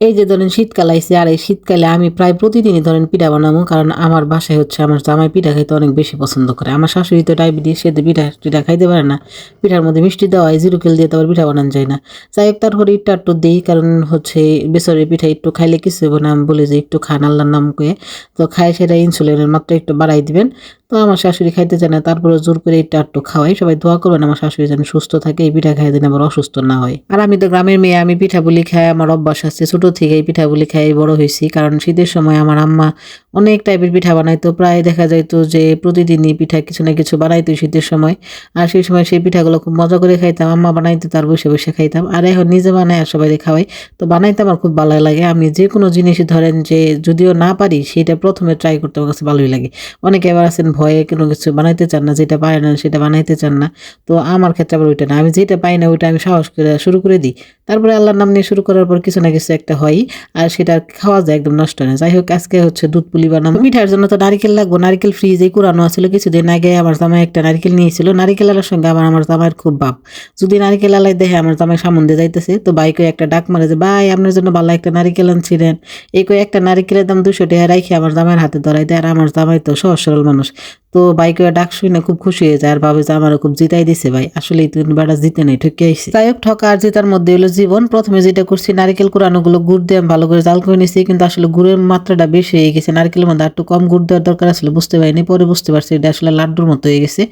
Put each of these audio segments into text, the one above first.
এই যে ধরেন শীতকাল আইছে, আর এই শীতকালে আমি প্রায় প্রতিদিনই ধরেন পিঠা বানাবো কারণ আমার বাসায় হচ্ছে আমার জামাই পিঠা খাইতে অনেক বেশি পছন্দ করে। আমার শাশুড়ি তো ডায়াবেটিস, সে তো পিঠা টিঠা খাইতে পারে না। পিঠার মধ্যে মিষ্টি দেওয়া হয় জিরুকেল দিয়ে তো আবার পিঠা বানানো যায় না। যাই হোক, তারপরে একটু একটু দিই, কারণ হচ্ছে বেসরের পিঠা একটু খাইলে কিছু হবে না। আমি বলি যে একটু খান, আল্লাহর নাম করে তো খাই সেটা ইনসুলিনের মাত্রা একটু বাড়াই দিবেন। তো আমার শাশুড়ি খাইতে চায় না তারপরে জোর করে একটু একটু খাওয়াই। সবাই দোয়া করবেন আমার শাশুড়ি যেন সুস্থ থাকে, এই পিঠা খাই যেন আবার অসুস্থ না হয়। আর আমি তো গ্রামের মেয়ে, আমি পিঠা বলি খাই, আমার অভ্যাস আছে ছোট থেকে এই পিঠা বলি খাই বড় হয়েছি। কারণ শীতের সময় আমার আম্মা অনেক টাইপের পিঠা বানাইতো, প্রায় দেখা যাইতো যে প্রতিদিনই পিঠা কিছু না কিছু বানাইতো শীতের সময়। আর সেই সময় সেই পিঠাগুলো খুব মজা করে খাইতাম, আম্মা বানাইতো তার বসে বসে খাইতাম। আর এখন নিজে বানাই আর সবাই খাওয়াই। তো বানাইতে আমার খুব ভালো লাগে। আমি যে কোনো জিনিসই ধরেন যে যদিও না পারি, সেটা প্রথমে ট্রাই করতে আমার কাছে ভালোই লাগে। অনেকে আবার আছেন ভয়ে কোনো কিছু বানাইতে চান না, যেটা পারে না সেটা বানাইতে চান না। তো আমার ক্ষেত্রে আবার ওইটা না। আমি যেটা পাই না, ওইটা আমি সাহস করে শুরু করে দিই। তারপরে আল্লাহর নাম নিয়ে শুরু করার পর কিছু না কিছু একটা হয়, আর সেটা খাওয়া যায় একদম নষ্ট না। যাই হোক, আজকে হচ্ছে দুধ পুলি বানাবো মিঠার জন্য তো নারিকেল লাগবো। নারিকেল ফ্রিজে কুরানো আছিল কিছুদিন আগে। আমার জামাই একটা নারিকেল নিয়েছিল। নারিকেল আলার সঙ্গে আমার আমার জামাইয়ের খুব ভাব। যদি নারিকেল আলাই দেখে আমার জামাই সামন্দে যাইতেছে, তো বাইকে একটা ডাক মারে যে, ভাই, আপনার জন্য ভালো একটা নারিকেল আনছিলেন। এই কই একটা নারিকেলের দাম দুশো টাকা রাখি আমার জামাইয়ের হাতে ধরাই দেয়। আর আমার জামাই তো সহজ সরল মানুষ। তো বাইকে ডাক শুনে খুব খুশি হয়ে যায়। আর ভাবে যে আমারও খুব জিতাই দিছে ভাই। আসলে তুমি বেড়া জিতে নেই, ঠকে আইসি যাই হোক ঠকা আর জেতার মধ্যে হলো জীবন। প্রথমে যেটা করছি, নারিকেল কুড়ানো গুলো গুড় দিয়ে ভালো করে জাল করে নিছি। কিন্তু আসলে গুড়ের মাত্রাটা বেশি হয়ে গেছে। নারকেলের মধ্যে আর একটু কম গুড় দেওয়ার দরকার আসলে বুঝতে পারিনি। পরে বুঝতে পারছি এটা আসলে লাড্ডুর মতো হয়ে গেছে।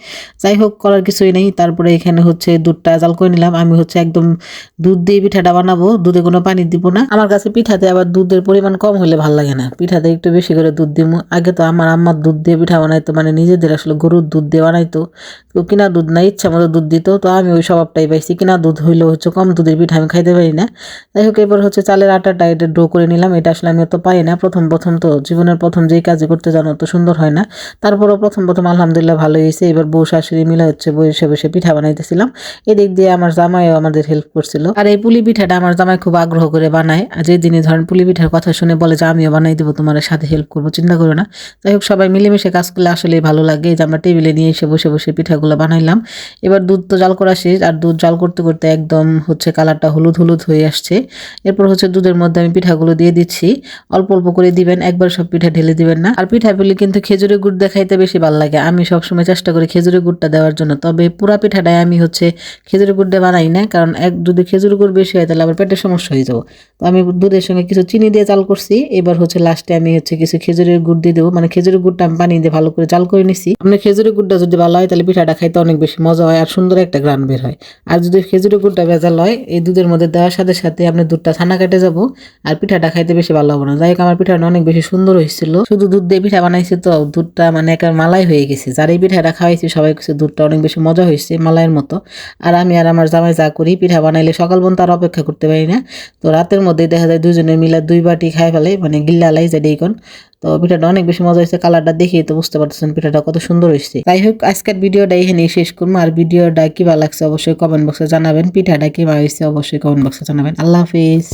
যাই হোক, করার কিছুই নেই। তারপরে এখানে হচ্ছে দুধটা জাল করে নিলাম। আমি হচ্ছে একদম দুধ দিয়ে পিঠাটা বানাবো। দুধে কোনো পানি দিব না। আমার কাছে পিঠাতে আবার দুধের পরিমাণ কম হলে ভালো লাগে না। পিঠাতে একটু বেশি করে দুধ দিব আগে তো আমার আম্মার দুধ দিয়ে পিঠা বানাইতো মানে নিজেদের আসলে গরুর দুধ দিয়ে বানাইতো তো। কিনা দুধ না ইচ্ছা মতো দুধ দিত, তো আমি ওই স্বভাবটাই পাইছি। কিনা দুধ হইলেও হচ্ছে কম দুধের পিঠা, আমি খাইতে পারি না। যাই হোক এবার হচ্ছে চালের আটাটা এটা ডো করে নিলাম। এটা আসলে আমি অত পারি না। প্রথম প্রথম তো জীবনের প্রথম যেই কাজ করতে জানো তো সুন্দর হয় না। তারপরও প্রথম প্রথম আলহামদুলিল্লাহ ভালো হয়েছে। এবার বউ শাশুড়ি মিলে হচ্ছে বসে বসে পিঠা বানাইতেছিলাম। এদিক দিয়ে আমার জামাইও আমাদের হেল্প করছিল। আর এই পুলি পিঠাটা আমার জামাই খুব আগ্রহ করে বানায়। আর যে দিনই ধরেন পুলি পিঠার কথা শুনে বলে যে, আমিও বানাই দেবো, তোমার সাথে হেল্প করব, চিন্তা করো না। যাই হোক, সবাই মিলেমিশে কাজ করলে আসলে ভালো লাগে। যে আমরা টেবিলে নিয়ে এসে বসে বসে পিঠাগুলো বানাইলাম। এবার দুধ তো জাল করা শেষ, আর দুধ জাল করতে করতে একদম হচ্ছে কালারটা হলুদ হলুদ হয়ে আসছে। এরপর হচ্ছে দুধের মধ্যে আমি পিঠাগুলো দিয়ে দিচ্ছি। অল্প অল্প করে দিবেন, একবার সব পিঠা ঢেলে দিবেন না। আর পিঠা পেলে কিন্তু খেজুরের গুড় দেখাইতে বেশি ভালো লাগে। আমি সবসময় চেষ্টা করি খেজুরের গুড়টা দেওয়ার জন্য। তবে পুরা পিঠাটাই আমি হচ্ছে খেজুরের গুড় দিয়ে বানাই না, কারণ এক যদি খেজুর গুড় বেশি হয় তাহলে আবার পেটের সমস্যা হয়ে যাব। তো আমি দুধের সঙ্গে কিছু চিনি দিয়ে চাল করছি। এবার হচ্ছে লাস্টে আমি হচ্ছে কিছু খেজুরের গুড় দিয়ে দেবো। মানে খেজুরের গুড়টা আমি পানি দিয়ে ভালো করে চাল করে নিছি। আপনার খেজুরের গুড়টা যদি ভালো হয়, তাহলে পিঠাটা খাইতে অনেক বেশি মজা হয় আর সুন্দর একটা গ্রান বের হয়। আর যদি খেজুরের গুড়টা ভেজাল হয়, এই দুধের মধ্যে দেওয়ার সাথে সাথে আপনার দুধটা ছানা কেটে যাব আর পিঠাটা খাইতে বেশি ভালো হবে না। যাই হোক, আমার পিঠাটা অনেক বেশি সুন্দর হয়েছিল। শুধু দুধ দিয়ে পিঠা বানাইছি তো, দুধটা মানে একটা মালাই হয়ে গেছে। যার এই পিঠাটা খাওয়াইছি, সবাই কিছু দুধটা অনেক বেশি মজা হয়েছে, মালাইয়ের মতো। আর আমি আর আমার জামাই যা করি, পিঠা বানাইলে সকাল পর্যন্ত আর অপেক্ষা করতে পারি না। তো রাতের মধ্যে দেখা যায় দুজনে মিলে দুই বাটি খাই ফেলে মানে গিল্লা লাই যে তো পিঠাটা অনেক বেশি মজা হয়েছে, কালারটা দেখে তো বুঝতে পারতেছেন পিঠাটা কত সুন্দর হয়েছে। তাই হোক আজকের ভিডিওটা এখানে শেষ করব, আর ভিডিওটা কিবা লাগছে অবশ্যই কমেন্ট বক্সে জানাবেন, পিঠাটা কিবা হয়েছে অবশ্যই কমেন্ট বক্সে জানাবেন। আল্লাহ হাফিজ।